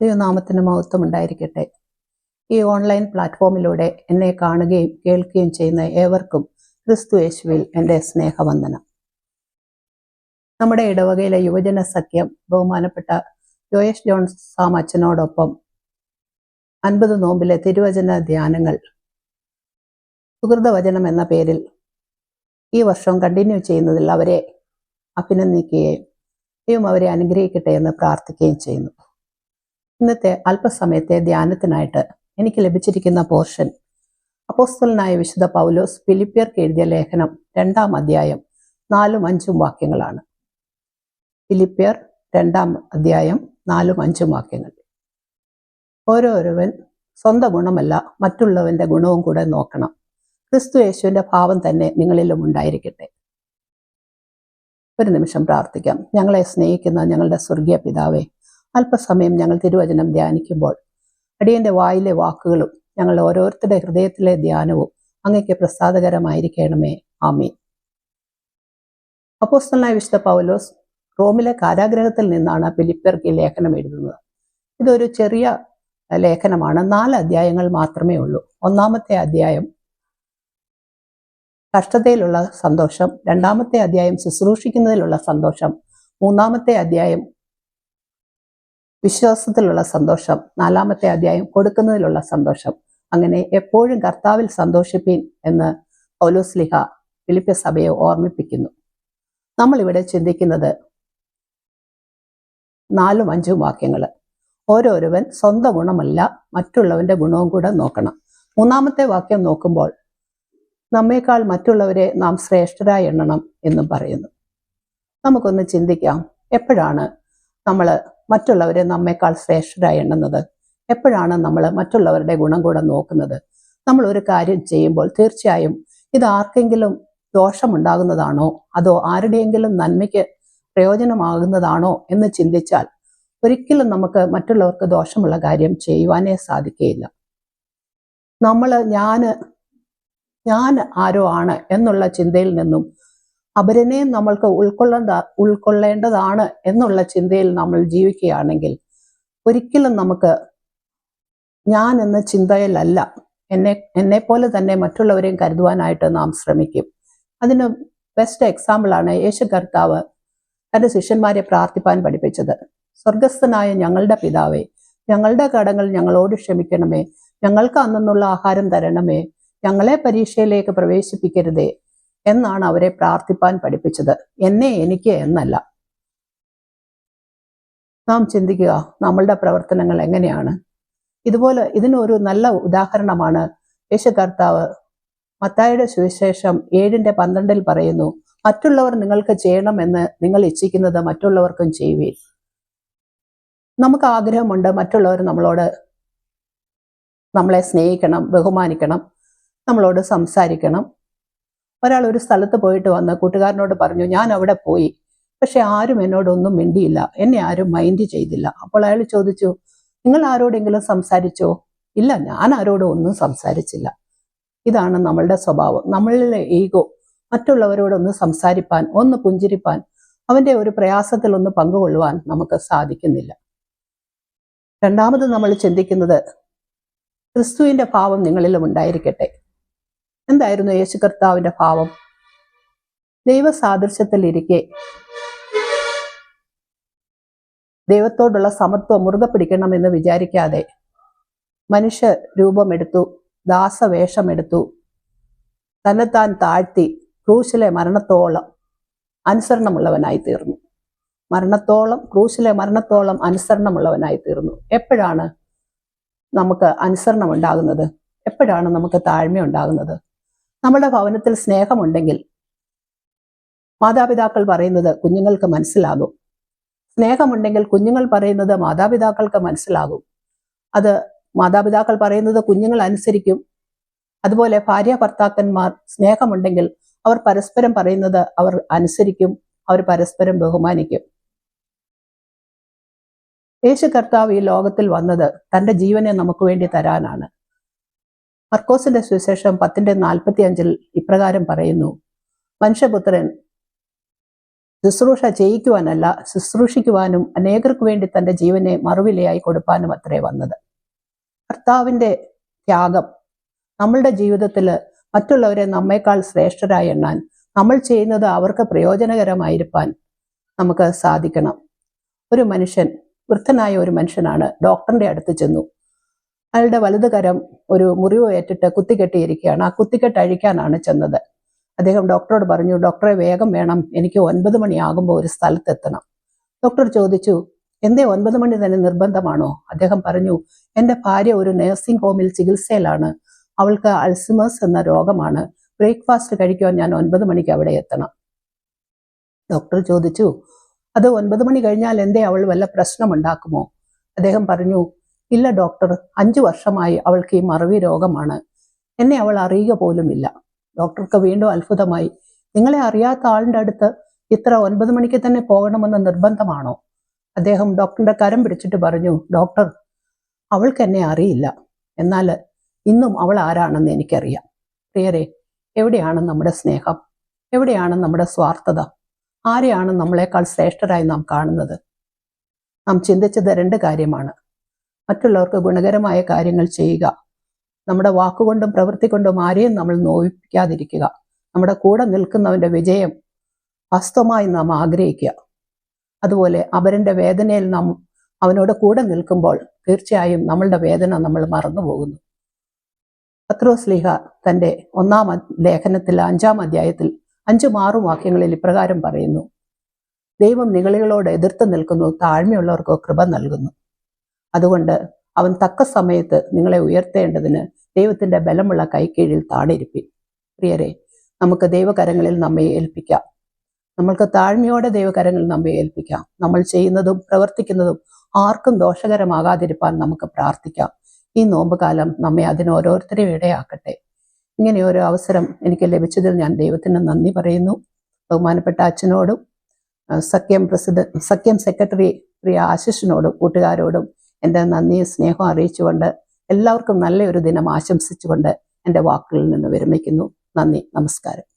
ദൈവനാമത്തിന് മഹത്വം ഉണ്ടായിരിക്കട്ടെ. ഈ ഓൺലൈൻ പ്ലാറ്റ്ഫോമിലൂടെ എന്നെ കാണുകയും കേൾക്കുകയും ചെയ്യുന്ന ഏവർക്കും ക്രിസ്തു യേശുവിൽ എന്റെ സ്നേഹവന്ദനം. നമ്മുടെ ഇടവകയിലെ യുവജന സഖ്യം ബഹുമാനപ്പെട്ട ജോയസ് ജോൺ സാം അച്ഛനോടൊപ്പം അൻപത് നോമ്പിലെ തിരുവചന ധ്യാനങ്ങൾ സുഹൃതവചനം എന്ന പേരിൽ ഈ വർഷം കണ്ടിന്യൂ ചെയ്യുന്നതിൽ അവരെ അഭിനന്ദിക്കുകയും അവരെ അനുഗ്രഹിക്കട്ടെ എന്ന് പ്രാർത്ഥിക്കുകയും ചെയ്യുന്നു. ഇന്നത്തെ അല്പസമയത്തെ ധ്യാനത്തിനായിട്ട് എനിക്ക് ലഭിച്ചിരിക്കുന്ന പോർഷൻ അപ്പോസ്തലനായ വിശുദ്ധ പൗലോസ് ഫിലിപ്പിയർക്ക് എഴുതിയ ലേഖനം രണ്ടാം അധ്യായം നാലും അഞ്ചും വാക്യങ്ങളാണ്. ഫിലിപ്പിയർ രണ്ടാം അധ്യായം നാലും അഞ്ചും വാക്യങ്ങൾ. ഓരോരുവൻ സ്വന്തം ഗുണമല്ല മറ്റുള്ളവന്റെ ഗുണവും കൂടെ നോക്കണം. ക്രിസ്തു യേശുവിന്റെ ഭാവം തന്നെ നിങ്ങളിലും ഉണ്ടായിരിക്കട്ടെ. ഒരു നിമിഷം പ്രാർത്ഥിക്കാം. ഞങ്ങളെ സ്നേഹിക്കുന്ന ഞങ്ങളുടെ സ്വർഗീയ പിതാവേ അല്പസമയം ഞങ്ങൾ തിരുവചനം ധ്യാനിക്കുമ്പോൾ അടിയന്റെ വായിലെ വാക്കുകളും ഞങ്ങൾ ഓരോരുത്തരുടെ ഹൃദയത്തിലെ ധ്യാനവും അങ്ങയ്ക്ക് പ്രസാദകരമായിരിക്കണമേ. ആമീൻ. അപ്പോസ്തലനായ വിശുദ്ധ പൗലോസ് റോമിലെ കാരാഗ്രഹത്തിൽ നിന്നാണ് ഫിലിപ്പർക്ക് ലേഖനം എഴുതുന്നത്. ഇതൊരു ചെറിയ ലേഖനമാണ്. നാല് അധ്യായങ്ങൾ മാത്രമേ ഉള്ളൂ. ഒന്നാമത്തെ അധ്യായം കഷ്ടതയിലുള്ള സന്തോഷം രണ്ടാമത്തെ അധ്യായം ശുശ്രൂഷിക്കുന്നതിലുള്ള സന്തോഷം മൂന്നാമത്തെ അധ്യായം വിശ്വാസത്തിലുള്ള സന്തോഷം നാലാമത്തെ അധ്യായം കൊടുക്കുന്നതിലുള്ള സന്തോഷം. അങ്ങനെ എപ്പോഴും കർത്താവിൽ സന്തോഷിപ്പീൻ എന്ന് പൗലോസ്ലിഹ ഫിലിപ്പ്യ സഭയെ ഓർമ്മിപ്പിക്കുന്നു. നമ്മൾ ഇവിടെ ചിന്തിക്കുന്നത് നാലും അഞ്ചും വാക്യങ്ങൾ ഓരോരുവൻ സ്വന്തം ഗുണമല്ല മറ്റുള്ളവന്റെ ഗുണവും കൂടെ നോക്കണം. മൂന്നാമത്തെ വാക്യം നോക്കുമ്പോൾ നമ്മേക്കാൾ മറ്റുള്ളവരെ നാം ശ്രേഷ്ഠരായി എണ്ണണം എന്നും പറയുന്നു. നമുക്കൊന്ന് ചിന്തിക്കാം എപ്പോഴാണ് നമ്മൾ മറ്റുള്ളവരെ നമ്മേക്കാൾ ശ്രേഷ്ഠരായി എണ്ണുന്നത്. എപ്പോഴാണ് നമ്മൾ മറ്റുള്ളവരുടെ ഗുണം കൂടെ നോക്കുന്നത്? നമ്മൾ ഒരു കാര്യം ചെയ്യുമ്പോൾ തീർച്ചയായും ഇത് ആർക്കെങ്കിലും ദോഷമുണ്ടാകുന്നതാണോ? അതോ ആരുടെയെങ്കിലും നന്മയ്ക്ക് പ്രയോജനമാകുന്നതാണോ എന്ന് ചിന്തിച്ചാൽ ഒരിക്കലും നമുക്ക് മറ്റുള്ളവർക്ക് ദോഷമുള്ള കാര്യം ചെയ്യുവാനേ സാധിക്കുകയില്ല. നമ്മൾ ഞാൻ ഞാൻ ആരോ ആണ് എന്നുള്ള ചിന്തയിൽ നിന്നും അവരനെ നമ്മൾക്ക് ഉൾക്കൊള്ളേണ്ട ഉൾക്കൊള്ളേണ്ടതാണ് എന്നുള്ള ചിന്തയിൽ നമ്മൾ ജീവിക്കുകയാണെങ്കിൽ ഒരിക്കലും നമുക്ക് ഞാൻ എന്ന ചിന്തയിലല്ല. എന്നെ എന്നെ പോലെ തന്നെ മറ്റുള്ളവരെയും കരുതുവാനായിട്ട് നാം ശ്രമിക്കും. അതിന് ബെസ്റ്റ് എക്സാമ്പിളാണ് യേശു കർത്താവ് തന്റെ ശിഷ്യന്മാരെ പ്രാർത്ഥിപ്പാൻ പഠിപ്പിച്ചത്. സ്വർഗസ്ഥനായ ഞങ്ങളുടെ പിതാവേ ഞങ്ങളുടെ കടങ്ങൾ ഞങ്ങളോട് ക്ഷമിക്കണമേ. ഞങ്ങൾക്ക് അന്നുള്ള ആഹാരം തരണമേ. ഞങ്ങളെ പരീക്ഷയിലേക്ക് പ്രവേശിപ്പിക്കരുതേ. എന്നാണ് അവരെ പ്രാർത്ഥിപ്പാൻ പഠിപ്പിച്ചത്. എന്നെ എനിക്ക് എന്നല്ല. നാം ചിന്തിക്കുക നമ്മളുടെ പ്രവർത്തനങ്ങൾ എങ്ങനെയാണ്? ഇതുപോലെ ഇതിനൊരു നല്ല ഉദാഹരണമാണ്. യേശു കർത്താവ് മത്തായുടെ സുവിശേഷം ഏഴിന്റെ പന്ത്രണ്ടിൽ പറയുന്നു മറ്റുള്ളവർ നിങ്ങൾക്ക് ചെയ്യണമെന്ന് നിങ്ങൾ ഇച്ഛിക്കുന്നത് മറ്റുള്ളവർക്കും ചെയ്യുവീൻ. നമുക്ക് ആഗ്രഹമുണ്ട് മറ്റുള്ളവർ നമ്മളോട് നമ്മളെ സ്നേഹിക്കണം ബഹുമാനിക്കണം നമ്മളോട് സംസാരിക്കണം. ഒരാൾ ഒരു സ്ഥലത്ത് പോയിട്ട് വന്ന് കൂട്ടുകാരനോട് പറഞ്ഞു ഞാൻ അവിടെ പോയി. പക്ഷെ ആരും എന്നോടൊന്നും മിണ്ടിയില്ല. എന്നെ ആരും മൈൻഡ് ചെയ്തില്ല. അപ്പോൾ അയാൾ ചോദിച്ചു നിങ്ങൾ ആരോടെങ്കിലും സംസാരിച്ചോ? ഇല്ല ഞാൻ ആരോടും ഒന്നും സംസാരിച്ചില്ല. ഇതാണ് നമ്മളുടെ സ്വഭാവം. നമ്മളിലെ ഈഗോ മറ്റുള്ളവരോടൊന്ന് സംസാരിപ്പാൻ ഒന്ന് പുഞ്ചിരിപ്പാൻ അവന്റെ ഒരു പ്രയാസത്തിൽ ഒന്ന് പങ്കുകൊള്ളുവാൻ നമുക്ക് സാധിക്കുന്നില്ല. രണ്ടാമത് നമ്മൾ ചിന്തിക്കുന്നത് ക്രിസ്തുവിന്റെ ഭാവം നിങ്ങളിലും ഉണ്ടായിരിക്കട്ടെ. എന്തായിരുന്നു യേശു കർത്താവിന്റെ ഭാവം ദൈവ സാദൃശ്യത്തിലിരിക്കെ ദൈവത്തോടുള്ള സമത്വം മുറുകെ പിടിക്കണമെന്ന് വിചാരിക്കാതെ മനുഷ്യ രൂപമെടുത്തു ദാസവേഷമെടുത്തു തന്നെത്താൻ താഴ്ത്തി ക്രൂശിലെ മരണത്തോളം അനുസരണമുള്ളവനായി തീർന്നു മരണത്തോളം ക്രൂശിലെ മരണത്തോളം അനുസരണമുള്ളവനായി തീർന്നു എപ്പോഴാണ് നമുക്ക് അനുസരണം ഉണ്ടാകുന്നത് എപ്പോഴാണ് നമുക്ക് താഴ്മ ഉണ്ടാകുന്നത് നമ്മുടെ ഭവനത്തിൽ സ്നേഹമുണ്ടെങ്കിൽ മാതാപിതാക്കൾ പറയുന്നത് കുഞ്ഞുങ്ങൾക്ക് മനസ്സിലാകും. സ്നേഹമുണ്ടെങ്കിൽ കുഞ്ഞുങ്ങൾ പറയുന്നത് മാതാപിതാക്കൾക്ക് മനസ്സിലാകും. അത് മാതാപിതാക്കൾ പറയുന്നത് കുഞ്ഞുങ്ങൾ അനുസരിക്കും. അതുപോലെ ഭാര്യ ഭർത്താക്കന്മാർ സ്നേഹമുണ്ടെങ്കിൽ അവർ പരസ്പരം പറയുന്നത് അവർ അനുസരിക്കും അവർ പരസ്പരം ബഹുമാനിക്കും. യേശു കർത്താവ് ഈ ലോകത്തിൽ വന്നത് തന്റെ ജീവനെ നമുക്ക് വേണ്ടി തരാനാണ്. മർക്കോസിന്റെ സുവിശേഷം പത്തിന്റെ നാൽപ്പത്തി അഞ്ചിൽ ഇപ്രകാരം പറയുന്നു. മനുഷ്യപുത്രൻ ശുശ്രൂഷ ചെയ്യിക്കുവാനല്ല ശുശ്രൂഷിക്കുവാനും അനേകർക്ക് വേണ്ടി തന്റെ ജീവനെ മറുവിലയായി കൊടുപ്പാനും അത്രേ വന്നത്. കർത്താവിന്റെ ത്യാഗം നമ്മളുടെ ജീവിതത്തിൽ മറ്റുള്ളവരെ നമ്മേക്കാൾ ശ്രേഷ്ഠരായി എണ്ണാൻ നമ്മൾ ചെയ്യുന്നത് അവർക്ക് പ്രയോജനകരമായിരിക്കാൻ നമുക്ക് സാധിക്കണം. ഒരു മനുഷ്യൻ വൃദ്ധനായ ഒരു മനുഷ്യനാണ്. ഡോക്ടറിന്റെ അടുത്ത് ചെന്നു. അയാളുടെ വലത് കരം ഒരു മുറിവ് ഏറ്റിട്ട് കുത്തിക്കെട്ടിയിരിക്കുകയാണ്. ആ കുത്തിക്കെട്ട് അഴിക്കാനാണ് ചെന്നത്. അദ്ദേഹം ഡോക്ടറോട് പറഞ്ഞു ഡോക്ടറെ വേഗം വേണം. എനിക്ക് ഒൻപത് മണിയാകുമ്പോൾ ഒരു സ്ഥലത്തെത്തണം ഡോക്ടർ ചോദിച്ചു എന്തേ ഒൻപത് മണി തന്നെ നിർബന്ധമാണോ? അദ്ദേഹം പറഞ്ഞു എന്റെ ഭാര്യ ഒരു നഴ്സിംഗ് ഹോമിൽ ചികിത്സയിലാണ്. അവൾക്ക് അൾസിമേഴ്സ് എന്ന രോഗമാണ്. ബ്രേക്ക്ഫാസ്റ്റ് കഴിക്കുവാൻ ഞാൻ ഒൻപത് മണിക്ക് അവിടെ എത്തണം. ഡോക്ടർ ചോദിച്ചു അത് ഒൻപത് മണി കഴിഞ്ഞാൽ എന്തേ അവൾ വല്ല പ്രശ്നമുണ്ടാക്കുമോ അദ്ദേഹം പറഞ്ഞു ഇല്ല ഡോക്ടർ അഞ്ചു വർഷമായി അവൾക്ക് ഈ മറവി രോഗമാണ്. എന്നെ അവൾ അറിയുക പോലുമില്ല. ഡോക്ടർക്ക് വീണ്ടും അത്ഭുതമായി. നിങ്ങളെ അറിയാത്ത ആളിന്റെ അടുത്ത് ഇത്ര ഒൻപത് മണിക്ക് തന്നെ പോകണമെന്ന് നിർബന്ധമാണോ? അദ്ദേഹം ഡോക്ടറിന്റെ കരം പിടിച്ചിട്ട് പറഞ്ഞു ഡോക്ടർ അവൾക്ക് എന്നെ അറിയില്ല. എന്നാൽ ഇന്നും അവൾ ആരാണെന്ന് എനിക്കറിയാം. പ്രിയരെ എവിടെയാണ് നമ്മുടെ സ്നേഹം? എവിടെയാണ് നമ്മുടെ സ്വാർത്ഥത? ആരെയാണ് നമ്മളെക്കാൾ ശ്രേഷ്ഠരായി നാം കാണുന്നത്? നാം ചിന്തിച്ചത് രണ്ട് കാര്യമാണ്. മറ്റുള്ളവർക്ക് ഗുണകരമായ കാര്യങ്ങൾ ചെയ്യുക. നമ്മുടെ വാക്കുകൊണ്ടും പ്രവൃത്തി കൊണ്ടും ആരെയും നമ്മൾ നോവിപ്പിക്കാതിരിക്കുക. നമ്മുടെ കൂടെ നിൽക്കുന്നവന്റെ വിജയം വാസ്തവമായി നാം ആഗ്രഹിക്കുക. അതുപോലെ അവരന്റെ വേദനയിൽ നാം അവനോട് കൂടെ നിൽക്കുമ്പോൾ തീർച്ചയായും നമ്മളുടെ വേദന നമ്മൾ മറന്നു പോകുന്നു പത്രോസ്ലിഹ തന്റെ ഒന്നാം ലേഖനത്തിൽ അഞ്ചാം അധ്യായത്തിൽ അഞ്ചു മാറും വാക്യങ്ങളിൽ ഇപ്രകാരം പറയുന്നു. ദൈവം നികളികളോട് എതിർത്ത് നിൽക്കുന്നു താഴ്മയുള്ളവർക്ക് കൃപ നൽകുന്നു. അതുകൊണ്ട് അവൻ തക്ക സമയത്ത് നിങ്ങളെ ഉയർത്തേണ്ടതിന് ദൈവത്തിന്റെ ബലമുള്ള കൈക്കീഴിൽ താണിരിപ്പിൻ പ്രിയരെ നമുക്ക് ദൈവകരങ്ങളിൽ നമ്മെ ഏൽപ്പിക്കാം. നമ്മൾക്ക് താഴ്മയോടെ ദൈവകരങ്ങളിൽ നമ്മെ ഏൽപ്പിക്കാം. നമ്മൾ ചെയ്യുന്നതും പ്രവർത്തിക്കുന്നതും ആർക്കും ദോഷകരമാകാതിരിപ്പാൻ നമുക്ക് പ്രാർത്ഥിക്കാം. ഈ നോമ്പുകാലം നമ്മെ അതിന് ഓരോരുത്തരെയും ഇടയാക്കട്ടെ. ഇങ്ങനെ ഒരു അവസരം എനിക്ക് ലഭിച്ചതിൽ ഞാൻ ദൈവത്തിന് നന്ദി പറയുന്നു. ബഹുമാനപ്പെട്ട അച്ഛനോടും സഖ്യം പ്രസിഡന്റ് സഖ്യം സെക്രട്ടറി പ്രിയ ആശിഷിനോടും കൂട്ടുകാരോടും എന്റെ നന്ദിയും സ്നേഹവും അറിയിച്ചുകൊണ്ട് എല്ലാവർക്കും നല്ലൊരു ദിനം ആശംസിച്ചുകൊണ്ട് എന്റെ വാക്കുകളിൽ നിന്ന് വിരമിക്കുന്നു. നന്ദി നമസ്കാരം.